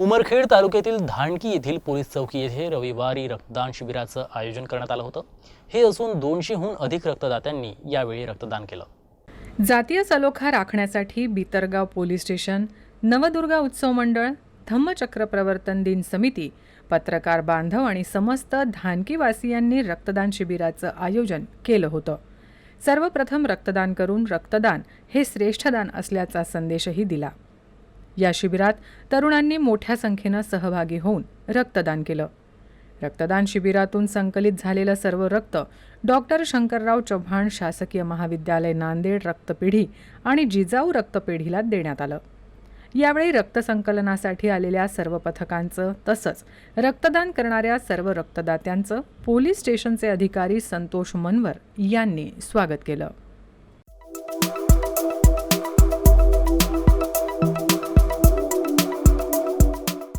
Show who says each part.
Speaker 1: उमरखेड तालुक्यातील धाणकी येथील पोलीस चौकी येथे रविवारी रक्तदान शिबिराचं आयोजन करण्यात आलं होतं. हे असून दोनशेहून अधिक रक्तदात्यांनी यावेळी रक्तदान केलं.
Speaker 2: जातीय सलोखा राखण्यासाठी बितरगाव पोलीस स्टेशन नवदुर्गा उत्सव मंडळ धम्मचक्र प्रवर्तन दिन समिती पत्रकार बांधव आणि समस्त धानकीवासियांनी रक्तदान शिबिराचं आयोजन केलं होतं. सर्वप्रथम रक्तदान करून रक्तदान हे श्रेष्ठदान असल्याचा संदेशही दिला. या शिबिरात तरुणांनी मोठ्या संख्येनं सहभागी होऊन रक्तदान केलं. रक्तदान शिबिरातून संकलित झालेलं सर्व रक्त डॉक्टर शंकरराव चव्हाण शासकीय महाविद्यालय नांदेड रक्तपेढी आणि जिजाऊ रक्तपेढीला देण्यात आलं. यावेळी रक्तसंकलनासाठी आलेल्या सर्व पथकांचं तसंच रक्तदान करणाऱ्या सर्व रक्तदात्यांचं पोलीस स्टेशनचे अधिकारी संतोष मनवर यांनी स्वागत केलं.